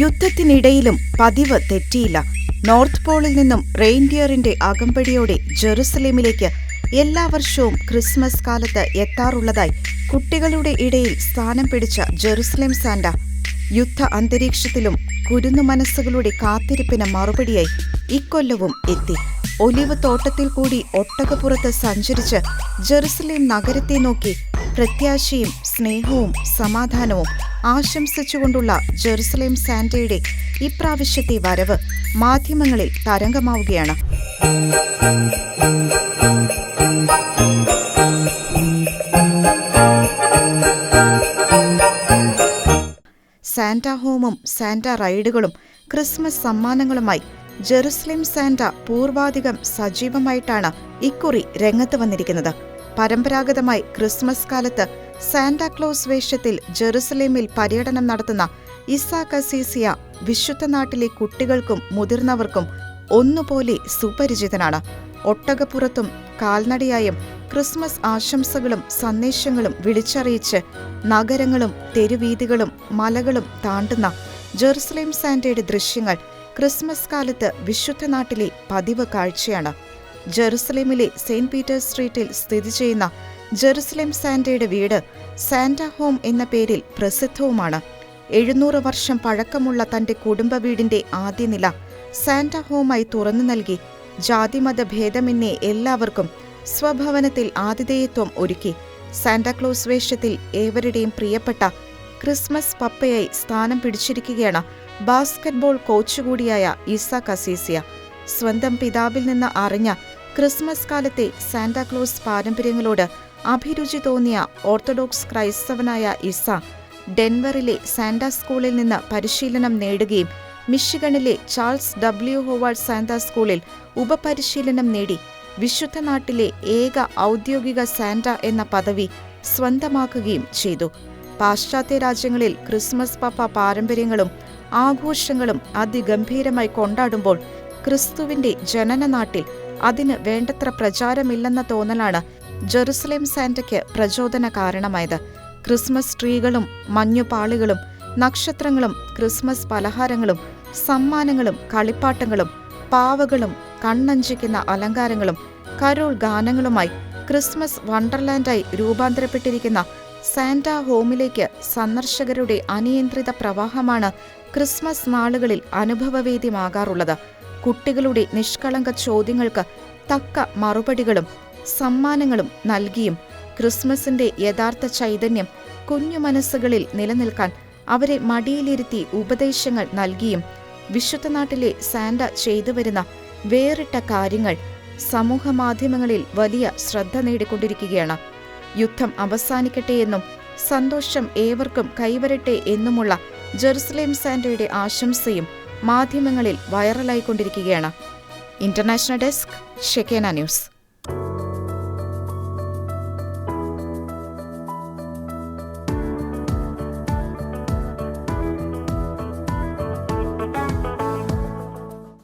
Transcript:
യുദ്ധത്തിനിടയിലും പതിവ് തെറ്റിയില്ല. നോർത്ത് പോളിൽ നിന്നും റെയിൻഡിയറിന്റെ അകമ്പടിയോടെ ജെറുസലേമിലേക്ക് എല്ലാ വർഷവും ക്രിസ്മസ് കാലത്ത് എത്താറുള്ളതായി കുട്ടികളുടെ ഇടയിൽ സ്ഥാനം പിടിച്ച ജെറുസലേം സാന്റ യുദ്ധ അന്തരീക്ഷത്തിലും കുരുന്നു മനസ്സുകളുടെ കാത്തിരിപ്പിന് മറുപടിയായി ഇക്കൊല്ലവും എത്തി. ഒലിവ് തോട്ടത്തിൽ കൂടി ഒട്ടകപ്പുറത്ത് സഞ്ചരിച്ച് ജെറുസലേം നഗരത്തെ നോക്കി പ്രത്യാശയും സ്നേഹവും സമാധാനവും ആശംസിച്ചുകൊണ്ടുള്ള ജെറുസലേം സാന്റയുടെ ഇപ്രാവശ്യത്തെ വരവ് മാധ്യമങ്ങളിൽ തരംഗമാവുകയാണ്. സാന്റ ഹോമും സാന്റ റൈഡുകളും ക്രിസ്മസ് സമ്മാനങ്ങളുമായി ജെറുസലേം സാന്റ പൂർവാധികം സജീവമായിട്ടാണ് ഇക്കുറി രംഗത്ത് വന്നിരിക്കുന്നത്. പരമ്പരാഗതമായി ക്രിസ്മസ് കാലത്ത് സാന്റാക്ലോസ് വേഷത്തിൽ ജെറുസലേമിൽ പര്യടനം നടത്തുന്ന ഇസാ കസീസിയ വിശുദ്ധ നാട്ടിലെ കുട്ടികൾക്കും മുതിർന്നവർക്കും ഒന്നുപോലെ സുപരിചിതനാണ്. ഒട്ടകപ്പുറത്തും കാൽനടയായും ക്രിസ്മസ് ആശംസകളും സന്ദേശങ്ങളും വിളിച്ചറിയിച്ച് നഗരങ്ങളും തെരുവീതികളും മലകളും താണ്ടുന്ന ജെറുസലേം സാന്റയുടെ ദൃശ്യങ്ങൾ ക്രിസ്മസ് കാലത്ത് വിശുദ്ധ നാട്ടിലെ പതിവ് കാഴ്ചയാണ്. ജെറുസലേമിലെ സെയിന്റ് പീറ്റേഴ്സ് സ്ട്രീറ്റിൽ സ്ഥിതി ചെയ്യുന്ന ജെറുസലേം സാന്റയുടെ വീട് സാന്റ ഹോം എന്ന പേരിൽ പ്രസിദ്ധവുമാണ്. എഴുന്നൂറ് വർഷം പഴക്കമുള്ള തന്റെ കുടുംബ വീടിന്റെ ആദ്യ നില സാന്റ ഹോമായി തുറന്നു നൽകി. ജാതിമത ഭേദമെന്നേ എല്ലാവർക്കും സ്വഭവനത്തിൽ ആതിഥേയത്വം ഒരുക്കി. സാന്റാക്ലോസ് വേഷത്തിൽ ഏവരുടെയും പ്രിയപ്പെട്ട ക്രിസ്മസ് പപ്പയായി സ്ഥാനം പിടിച്ചിരിക്കുകയാണ് ബാസ്കറ്റ്ബോൾ കോച്ച് കൂടിയായ ഈസ കസീസിയ സ്വന്തം പിതാവിൽ നിന്ന് അറിഞ്ഞ ക്രിസ്മസ് കാലത്തെ സാന്റാക്ലോസ് പാരമ്പര്യങ്ങളോട് അഭിരുചി തോന്നിയ ഓർത്തഡോക്സ് ക്രൈസ്തവനായ ഇസ ഡെൻവറിലെ സാന്റ സ്കൂളിൽ നിന്ന് പരിശീലനം നേടുകയും മിഷിഗണിലെ ചാൾസ് ഡബ്ല്യു ഹോവാർഡ് സാന്റ സ്കൂളിൽ ഉപപരിശീലനം നേടി വിശുദ്ധ നാട്ടിലെ ഏക ഔദ്യോഗിക സാന്റ എന്ന പദവി സ്വന്തമാക്കുകയും ചെയ്തു. പാശ്ചാത്യ രാജ്യങ്ങളിൽ ക്രിസ്മസ് പപ്പ പാരമ്പര്യങ്ങളും ആഘോഷങ്ങളും അതിഗംഭീരമായി കൊണ്ടാടുമ്പോൾ ക്രിസ്തുവിന്റെ ജനന നാട്ടിൽ അതിന് വേണ്ടത്ര പ്രചാരമില്ലെന്ന തോന്നലാണ് ജെറുസലേം സാന്റയ്ക്ക് പ്രചോദന കാരണമായത്. ക്രിസ്മസ് ട്രീകളും മഞ്ഞുപാളികളും നക്ഷത്രങ്ങളും ക്രിസ്മസ് പലഹാരങ്ങളും സമ്മാനങ്ങളും കളിപ്പാട്ടങ്ങളും പാവകളും കണ്ണഞ്ചിക്കുന്ന അലങ്കാരങ്ങളും കരോൾ ഗാനങ്ങളുമായി ക്രിസ്മസ് വണ്ടർലാൻഡായി രൂപാന്തരപ്പെട്ടിരിക്കുന്ന സാന്റ ഹോമിലേക്ക് സന്ദർശകരുടെ അനിയന്ത്രിത പ്രവാഹമാണ് ക്രിസ്മസ് നാളുകളിൽ അനുഭവവേദ്യമാകാറുള്ളത്. കുട്ടികളുടെ നിഷ്കളങ്ക ചോദ്യങ്ങൾക്ക് തക്ക മറുപടികളും സമ്മാനങ്ങളും നൽകിയും ക്രിസ്മസിന്റെ യഥാർത്ഥ ചൈതന്യം കുഞ്ഞു മനസ്സുകളിൽ നിലനിൽക്കാൻ അവരെ മടിയിലിരുത്തി ഉപദേശങ്ങൾ നൽകിയും വിശുദ്ധ നാട്ടിലെ സാന്റ ചെയ്തു വരുന്ന വേറിട്ട കാര്യങ്ങൾ സമൂഹ മാധ്യമങ്ങളിൽ വലിയ ശ്രദ്ധ നേടിക്കൊണ്ടിരിക്കുകയാണ്. യുദ്ധം അവസാനിക്കട്ടെ എന്നും സന്തോഷം ഏവർക്കും കൈവരട്ടെ എന്നുമുള്ള ജെറുസലേം സാന്റയുടെ ആശംസയും മാധ്യമങ്ങളിൽ വൈറലായിക്കൊണ്ടിരിക്കുകയാണ്. International desk Shekinah news.